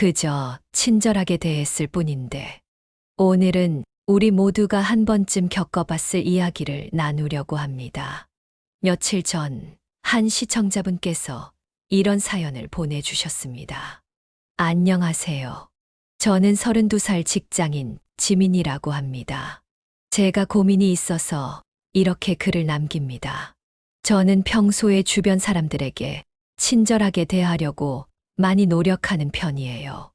그저 친절하게 대했을 뿐인데 오늘은 우리 모두가 한 번쯤 겪어봤을 이야기를 나누려고 합니다. 며칠 전 한 시청자분께서 이런 사연을 보내주셨습니다. 안녕하세요. 저는 32살 직장인 지민이라고 합니다. 제가 고민이 있어서 이렇게 글을 남깁니다. 저는 평소에 주변 사람들에게 친절하게 대하려고 많이 노력하는 편이에요.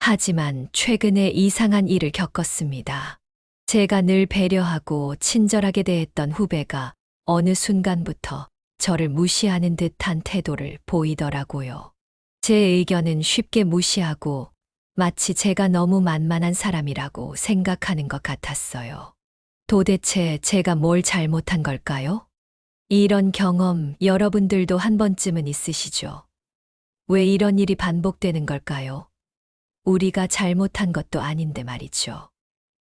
하지만 최근에 이상한 일을 겪었습니다. 제가 늘 배려하고 친절하게 대했던 후배가 어느 순간부터 저를 무시하는 듯한 태도를 보이더라고요. 제 의견은 쉽게 무시하고 마치 제가 너무 만만한 사람이라고 생각하는 것 같았어요. 도대체 제가 뭘 잘못한 걸까요? 이런 경험 여러분들도 한 번쯤은 있으시죠? 왜 이런 일이 반복되는 걸까요? 우리가 잘못한 것도 아닌데 말이죠.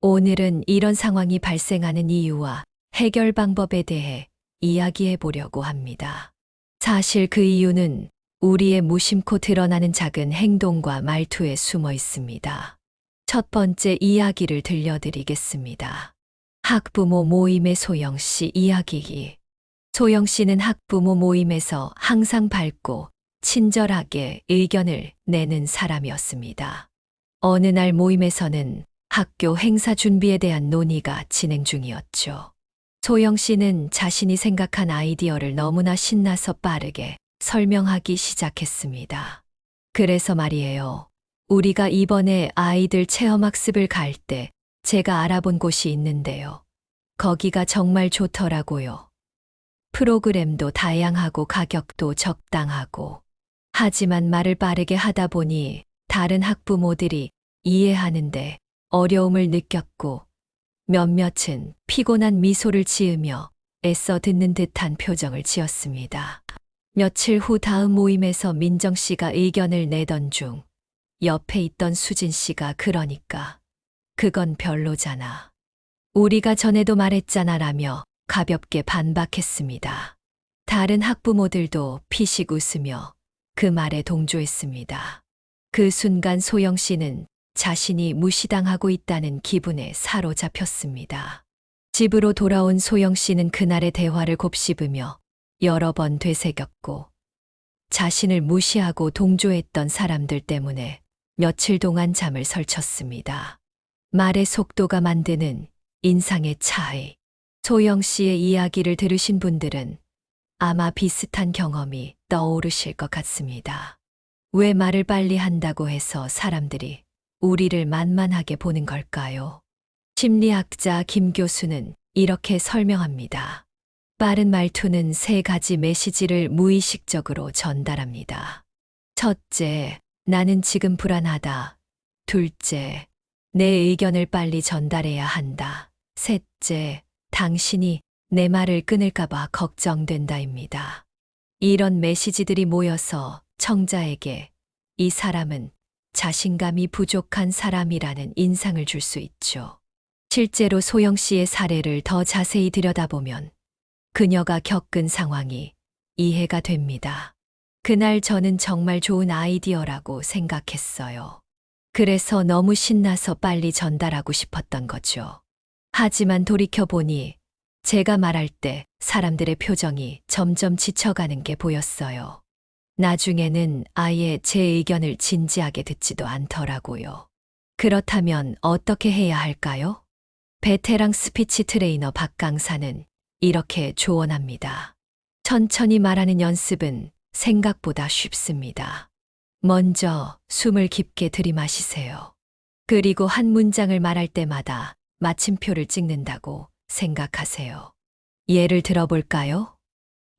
오늘은 이런 상황이 발생하는 이유와 해결 방법에 대해 이야기해 보려고 합니다. 사실 그 이유는 우리의 무심코 드러나는 작은 행동과 말투에 숨어 있습니다. 첫 번째 이야기를 들려드리겠습니다. 학부모 모임의 소영 씨 이야기기. 소영 씨는 학부모 모임에서 항상 밝고 친절하게 의견을 내는 사람이었습니다. 어느 날 모임에서는 학교 행사 준비에 대한 논의가 진행 중이었죠. 소영 씨는 자신이 생각한 아이디어를 너무나 신나서 빠르게 설명하기 시작했습니다. 그래서 말이에요. 우리가 이번에 아이들 체험학습을 갈 때 제가 알아본 곳이 있는데요. 거기가 정말 좋더라고요. 프로그램도 다양하고 가격도 적당하고. 하지만 말을 빠르게 하다 보니 다른 학부모들이 이해하는데 어려움을 느꼈고 몇몇은 피곤한 미소를 지으며 애써 듣는 듯한 표정을 지었습니다. 며칠 후 다음 모임에서 민정 씨가 의견을 내던 중 옆에 있던 수진 씨가 그러니까 그건 별로잖아. 우리가 전에도 말했잖아 라며 가볍게 반박했습니다. 다른 학부모들도 피식 웃으며 그 말에 동조했습니다. 그 순간 소영 씨는 자신이 무시당하고 있다는 기분에 사로잡혔습니다. 집으로 돌아온 소영 씨는 그날의 대화를 곱씹으며 여러 번 되새겼고 자신을 무시하고 동조했던 사람들 때문에 며칠 동안 잠을 설쳤습니다. 말의 속도가 만드는 인상의 차이. 소영 씨의 이야기를 들으신 분들은 아마 비슷한 경험이 떠오르실 것 같습니다. 왜 말을 빨리 한다고 해서 사람들이 우리를 만만하게 보는 걸까요? 심리학자 김 교수는 이렇게 설명합니다. 빠른 말투는 세 가지 메시지를 무의식적으로 전달합니다. 첫째, 나는 지금 불안하다. 둘째, 내 의견을 빨리 전달해야 한다. 셋째, 당신이 내 말을 끊을까봐 걱정된다입니다. 이런 메시지들이 모여서 청자에게 이 사람은 자신감이 부족한 사람이라는 인상을 줄 수 있죠. 실제로 소영 씨의 사례를 더 자세히 들여다보면 그녀가 겪은 상황이 이해가 됩니다. 그날 저는 정말 좋은 아이디어라고 생각했어요. 그래서 너무 신나서 빨리 전달하고 싶었던 거죠. 하지만 돌이켜보니 제가 말할 때 사람들의 표정이 점점 지쳐가는 게 보였어요. 나중에는 아예 제 의견을 진지하게 듣지도 않더라고요. 그렇다면 어떻게 해야 할까요? 베테랑 스피치 트레이너 박강사는 이렇게 조언합니다. 천천히 말하는 연습은 생각보다 쉽습니다. 먼저 숨을 깊게 들이마시세요. 그리고 한 문장을 말할 때마다 마침표를 찍는다고 생각하세요. 예를 들어볼까요?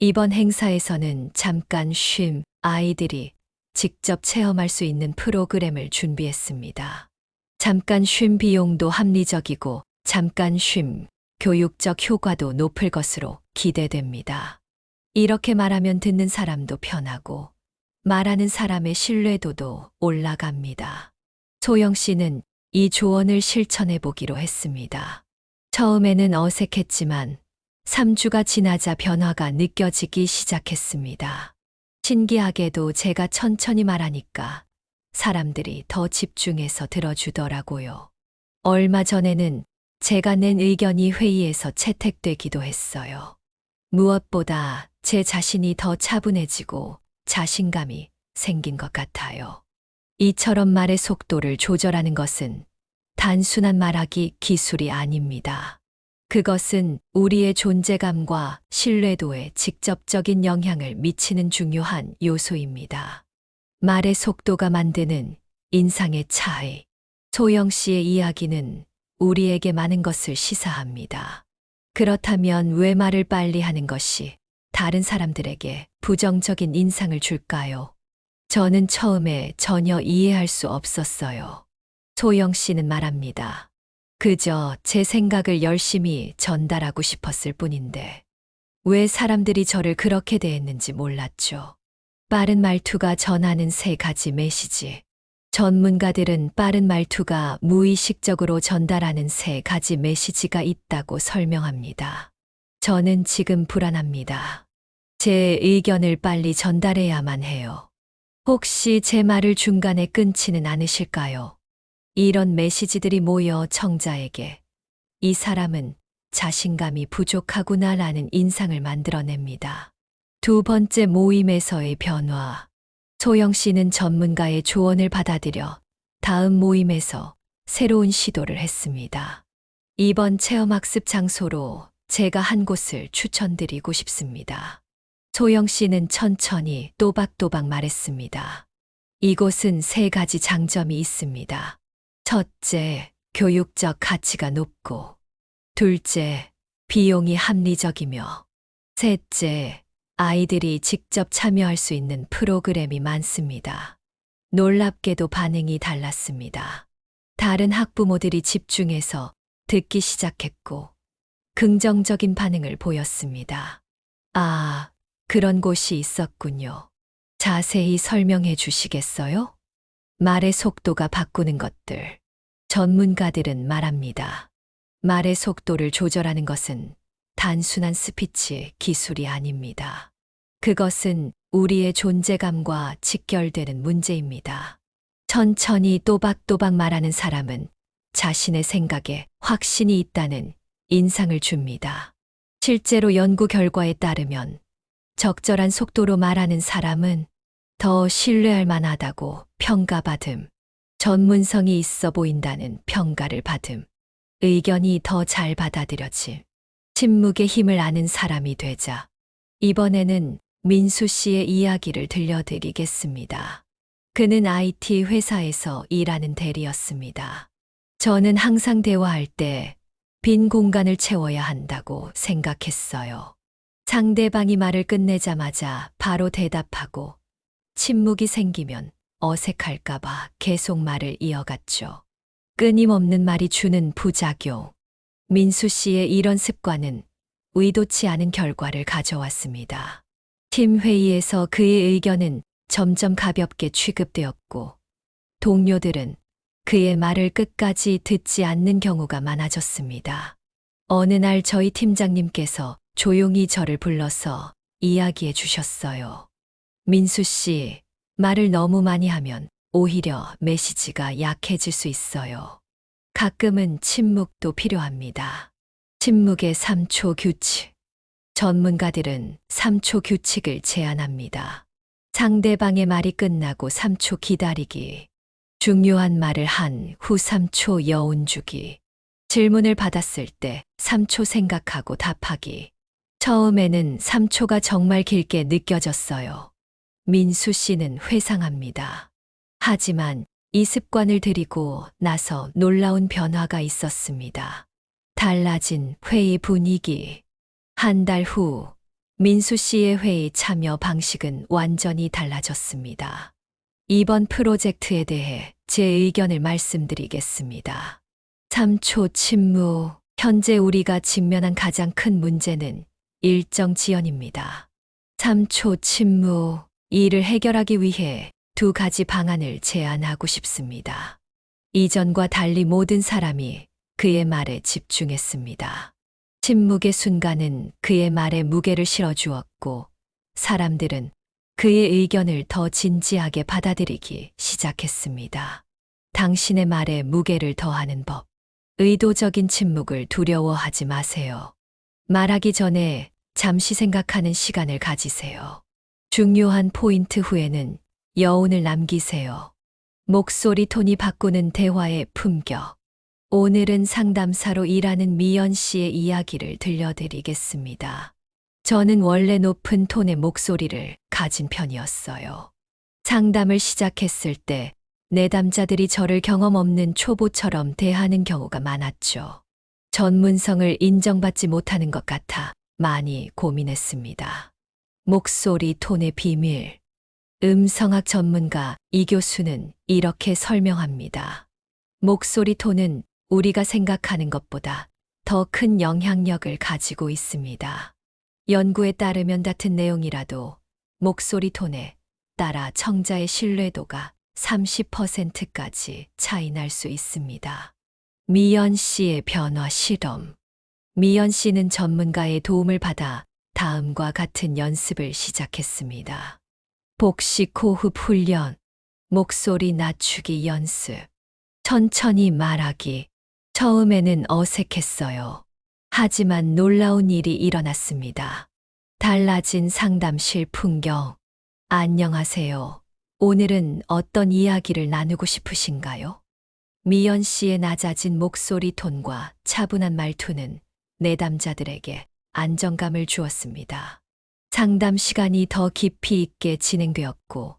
이번 행사에서는 잠깐 쉼 아이들이 직접 체험할 수 있는 프로그램을 준비했습니다. 잠깐 쉼 비용도 합리적이고 잠깐 쉼 교육적 효과도 높을 것으로 기대됩니다. 이렇게 말하면 듣는 사람도 편하고 말하는 사람의 신뢰도도 올라갑니다. 소영 씨는 이 조언을 실천해 보기로 했습니다. 처음에는 어색했지만 3주가 지나자 변화가 느껴지기 시작했습니다. 신기하게도 제가 천천히 말하니까 사람들이 더 집중해서 들어주더라고요. 얼마 전에는 제가 낸 의견이 회의에서 채택되기도 했어요. 무엇보다 제 자신이 더 차분해지고 자신감이 생긴 것 같아요. 이처럼 말의 속도를 조절하는 것은 단순한 말하기 기술이 아닙니다. 그것은 우리의 존재감과 신뢰도에 직접적인 영향을 미치는 중요한 요소입니다. 말의 속도가 만드는 인상의 차이. 소영 씨의 이야기는 우리에게 많은 것을 시사합니다. 그렇다면 왜 말을 빨리 하는 것이 다른 사람들에게 부정적인 인상을 줄까요? 저는 처음에 전혀 이해할 수 없었어요. 소영 씨는 말합니다. 그저 제 생각을 열심히 전달하고 싶었을 뿐인데, 왜 사람들이 저를 그렇게 대했는지 몰랐죠. 빠른 말투가 전하는 세 가지 메시지. 전문가들은 빠른 말투가 무의식적으로 전달하는 세 가지 메시지가 있다고 설명합니다. 저는 지금 불안합니다. 제 의견을 빨리 전달해야만 해요. 혹시 제 말을 중간에 끊지는 않으실까요? 이런 메시지들이 모여 청자에게 이 사람은 자신감이 부족하구나라는 인상을 만들어냅니다. 두 번째 모임에서의 변화. 소영 씨는 전문가의 조언을 받아들여 다음 모임에서 새로운 시도를 했습니다. 이번 체험학습 장소로 제가 한 곳을 추천드리고 싶습니다. 소영 씨는 천천히 또박또박 말했습니다. 이곳은 세 가지 장점이 있습니다. 첫째, 교육적 가치가 높고, 둘째, 비용이 합리적이며, 셋째, 아이들이 직접 참여할 수 있는 프로그램이 많습니다. 놀랍게도 반응이 달랐습니다. 다른 학부모들이 집중해서 듣기 시작했고, 긍정적인 반응을 보였습니다. 아, 그런 곳이 있었군요. 자세히 설명해 주시겠어요? 말의 속도가 바꾸는 것들. 전문가들은 말합니다. 말의 속도를 조절하는 것은 단순한 스피치 기술이 아닙니다. 그것은 우리의 존재감과 직결되는 문제입니다. 천천히 또박또박 말하는 사람은 자신의 생각에 확신이 있다는 인상을 줍니다. 실제로 연구 결과에 따르면 적절한 속도로 말하는 사람은 더 신뢰할 만하다고 평가받음, 전문성이 있어 보인다는 평가를 받음, 의견이 더 잘 받아들여짐, 침묵의 힘을 아는 사람이 되자. 이번에는 민수 씨의 이야기를 들려드리겠습니다. 그는 IT 회사에서 일하는 대리였습니다. 저는 항상 대화할 때 빈 공간을 채워야 한다고 생각했어요. 상대방이 말을 끝내자마자 바로 대답하고 침묵이 생기면 어색할까봐 계속 말을 이어갔죠. 끊임없는 말이 주는 부작용. 민수 씨의 이런 습관은 의도치 않은 결과를 가져왔습니다. 팀 회의에서 그의 의견은 점점 가볍게 취급되었고, 동료들은 그의 말을 끝까지 듣지 않는 경우가 많아졌습니다. 어느 날 저희 팀장님께서 조용히 저를 불러서 이야기해 주셨어요. 민수 씨, 말을 너무 많이 하면 오히려 메시지가 약해질 수 있어요. 가끔은 침묵도 필요합니다. 침묵의 3초 규칙. 전문가들은 3초 규칙을 제안합니다. 상대방의 말이 끝나고 3초 기다리기. 중요한 말을 한 후 3초 여운 주기. 질문을 받았을 때 3초 생각하고 답하기. 처음에는 3초가 정말 길게 느껴졌어요. 민수 씨는 회상합니다. 하지만 이 습관을 들이고 나서 놀라운 변화가 있었습니다. 달라진 회의 분위기. 한 달 후, 민수 씨의 회의 참여 방식은 완전히 달라졌습니다. 이번 프로젝트에 대해 제 의견을 말씀드리겠습니다. 3초 침묵. 현재 우리가 직면한 가장 큰 문제는 일정 지연입니다. 3초 침묵. 이를 해결하기 위해 두 가지 방안을 제안하고 싶습니다. 이전과 달리 모든 사람이 그의 말에 집중했습니다. 침묵의 순간은 그의 말에 무게를 실어주었고, 사람들은 그의 의견을 더 진지하게 받아들이기 시작했습니다. 당신의 말에 무게를 더하는 법. 의도적인 침묵을 두려워하지 마세요. 말하기 전에 잠시 생각하는 시간을 가지세요. 중요한 포인트 후에는 여운을 남기세요. 목소리 톤이 바꾸는 대화의 품격. 오늘은 상담사로 일하는 미연 씨의 이야기를 들려드리겠습니다. 저는 원래 높은 톤의 목소리를 가진 편이었어요. 상담을 시작했을 때 내담자들이 저를 경험 없는 초보처럼 대하는 경우가 많았죠. 전문성을 인정받지 못하는 것 같아 많이 고민했습니다. 목소리 톤의 비밀. 음성학 전문가 이 교수는 이렇게 설명합니다. 목소리 톤은 우리가 생각하는 것보다 더 큰 영향력을 가지고 있습니다. 연구에 따르면 같은 내용이라도 목소리 톤에 따라 청자의 신뢰도가 30%까지 차이 날 수 있습니다. 미연 씨의 변화 실험. 미연 씨는 전문가의 도움을 받아 다음과 같은 연습을 시작했습니다. 복식 호흡 훈련, 목소리 낮추기 연습, 천천히 말하기. 처음에는 어색했어요. 하지만 놀라운 일이 일어났습니다. 달라진 상담실 풍경. 안녕하세요. 오늘은 어떤 이야기를 나누고 싶으신가요? 미연 씨의 낮아진 목소리 톤과 차분한 말투는 내담자들에게 안정감을 주었습니다. 상담 시간이 더 깊이 있게 진행되었고,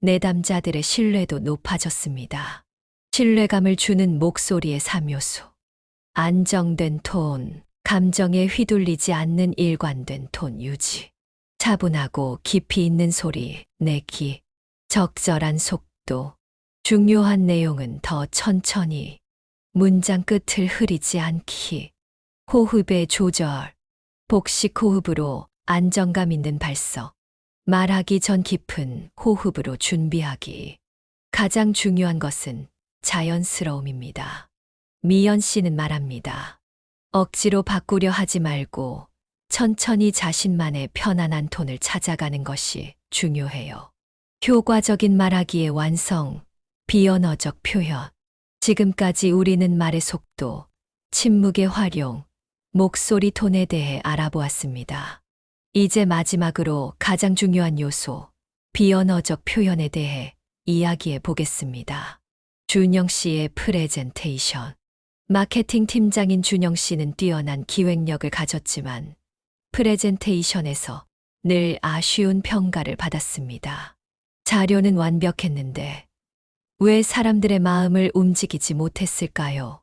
내담자들의 신뢰도 높아졌습니다. 신뢰감을 주는 목소리의 3요소. 안정된 톤, 감정에 휘둘리지 않는 일관된 톤 유지. 차분하고 깊이 있는 소리, 내기. 적절한 속도. 중요한 내용은 더 천천히. 문장 끝을 흐리지 않기. 호흡의 조절. 복식 호흡으로 안정감 있는 발성. 말하기 전 깊은 호흡으로 준비하기. 가장 중요한 것은 자연스러움입니다. 미연 씨는 말합니다. 억지로 바꾸려 하지 말고 천천히 자신만의 편안한 톤을 찾아가는 것이 중요해요. 효과적인 말하기의 완성, 비언어적 표현. 지금까지 우리는 말의 속도, 침묵의 활용, 목소리 톤에 대해 알아보았습니다. 이제 마지막으로 가장 중요한 요소, 비언어적 표현에 대해 이야기해 보겠습니다. 준영 씨의 프레젠테이션. 마케팅 팀장인 준영 씨는 뛰어난 기획력을 가졌지만 프레젠테이션에서 늘 아쉬운 평가를 받았습니다. 자료는 완벽했는데 왜 사람들의 마음을 움직이지 못했을까요?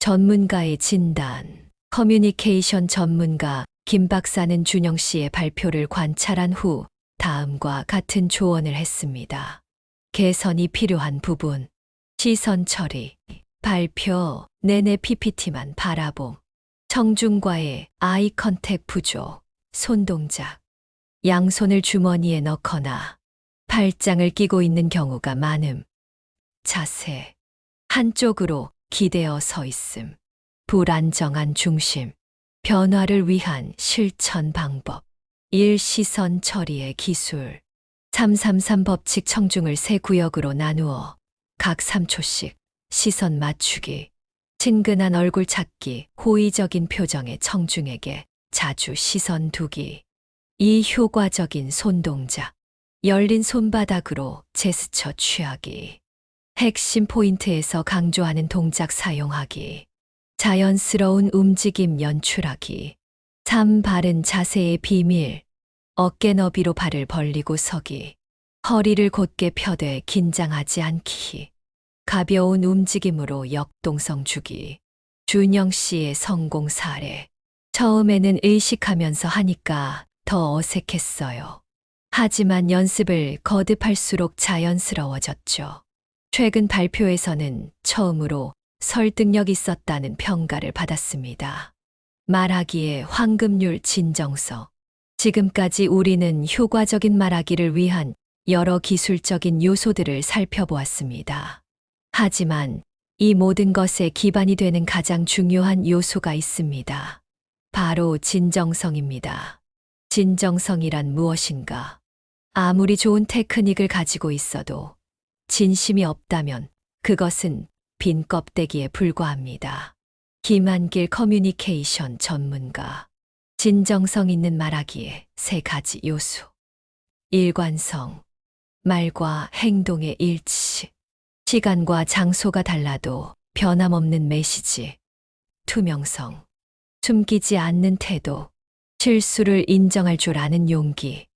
전문가의 진단. 커뮤니케이션 전문가 김 박사는 준영 씨의 발표를 관찰한 후 다음과 같은 조언을 했습니다. 개선이 필요한 부분. 시선 처리. 발표 내내 PPT만 바라봄. 청중과의 아이 컨택 부족. 손동작. 양손을 주머니에 넣거나 팔짱을 끼고 있는 경우가 많음. 자세. 한쪽으로 기대어 서 있음. 불안정한 중심. 변화를 위한 실천 방법. 일시선 처리의 기술. 333 법칙 청중을 세 구역으로 나누어 각 3초씩 시선 맞추기. 친근한 얼굴 찾기, 호의적인 표정의 청중에게 자주 시선 두기. 이 효과적인 손동작. 열린 손바닥으로 제스처 취하기. 핵심 포인트에서 강조하는 동작 사용하기. 자연스러운 움직임 연출하기. 참 바른 자세의 비밀. 어깨 너비로 발을 벌리고 서기. 허리를 곧게 펴되 긴장하지 않기. 가벼운 움직임으로 역동성 주기. 준영 씨의 성공 사례. 처음에는 의식하면서 하니까 더 어색했어요. 하지만 연습을 거듭할수록 자연스러워졌죠. 최근 발표에서는 처음으로 설득력 있었다는 평가를 받았습니다. 말하기의 황금률 진정성. 지금까지 우리는 효과적인 말하기를 위한 여러 기술적인 요소들을 살펴보았습니다. 하지만 이 모든 것의 기반이 되는 가장 중요한 요소가 있습니다. 바로 진정성입니다. 진정성이란 무엇인가? 아무리 좋은 테크닉을 가지고 있어도 진심이 없다면 그것은 빈 껍데기에 불과합니다. 김한길 커뮤니케이션 전문가. 진정성 있는 말하기에 세 가지 요소. 일관성. 말과 행동의 일치. 시간과 장소가 달라도 변함없는 메시지. 투명성. 숨기지 않는 태도. 실수를 인정할 줄 아는 용기.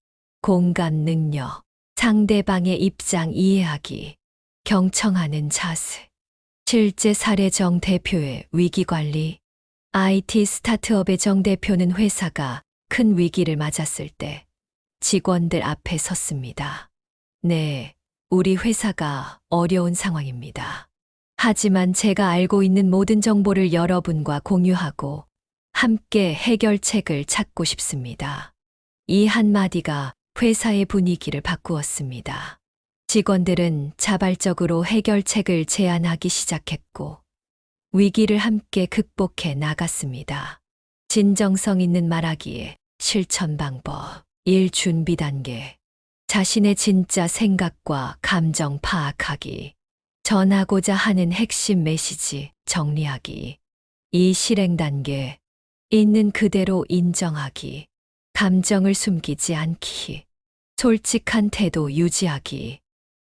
공감 능력. 상대방의 입장 이해하기. 경청하는 자세. 실제 사례 정 대표의 위기 관리. IT 스타트업의 정 대표는 회사가 큰 위기를 맞았을 때 직원들 앞에 섰습니다. 네, 우리 회사가 어려운 상황입니다. 하지만 제가 알고 있는 모든 정보를 여러분과 공유하고 함께 해결책을 찾고 싶습니다. 이 한마디가 회사의 분위기를 바꾸었습니다. 직원들은 자발적으로 해결책을 제안하기 시작했고, 위기를 함께 극복해 나갔습니다. 진정성 있는 말하기에 실천 방법, 일 준비 단계, 자신의 진짜 생각과 감정 파악하기, 전하고자 하는 핵심 메시지 정리하기, 이 실행 단계, 있는 그대로 인정하기, 감정을 숨기지 않기, 솔직한 태도 유지하기,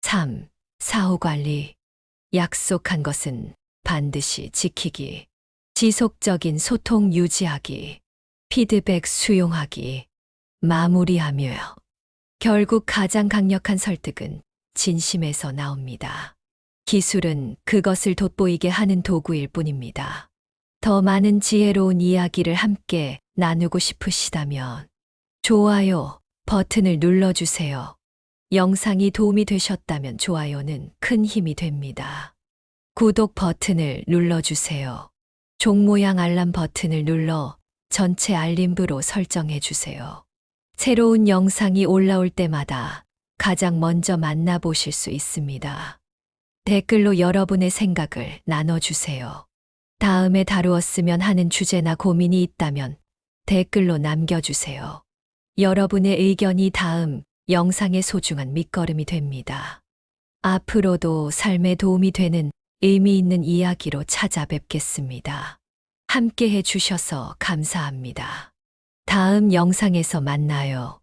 3. 사후 관리. 약속한 것은 반드시 지키기. 지속적인 소통 유지하기. 피드백 수용하기. 마무리하며. 결국 가장 강력한 설득은 진심에서 나옵니다. 기술은 그것을 돋보이게 하는 도구일 뿐입니다. 더 많은 지혜로운 이야기를 함께 나누고 싶으시다면 좋아요 버튼을 눌러주세요. 영상이 도움이 되셨다면 좋아요는 큰 힘이 됩니다. 구독 버튼을 눌러주세요. 종 모양 알람 버튼을 눌러 전체 알림부로 설정해 주세요. 새로운 영상이 올라올 때마다 가장 먼저 만나보실 수 있습니다. 댓글로 여러분의 생각을 나눠주세요. 다음에 다루었으면 하는 주제나 고민이 있다면 댓글로 남겨주세요. 여러분의 의견이 다음 영상의 소중한 밑거름이 됩니다. 앞으로도 삶에 도움이 되는 의미 있는 이야기로 찾아뵙겠습니다. 함께 해주셔서 감사합니다. 다음 영상에서 만나요.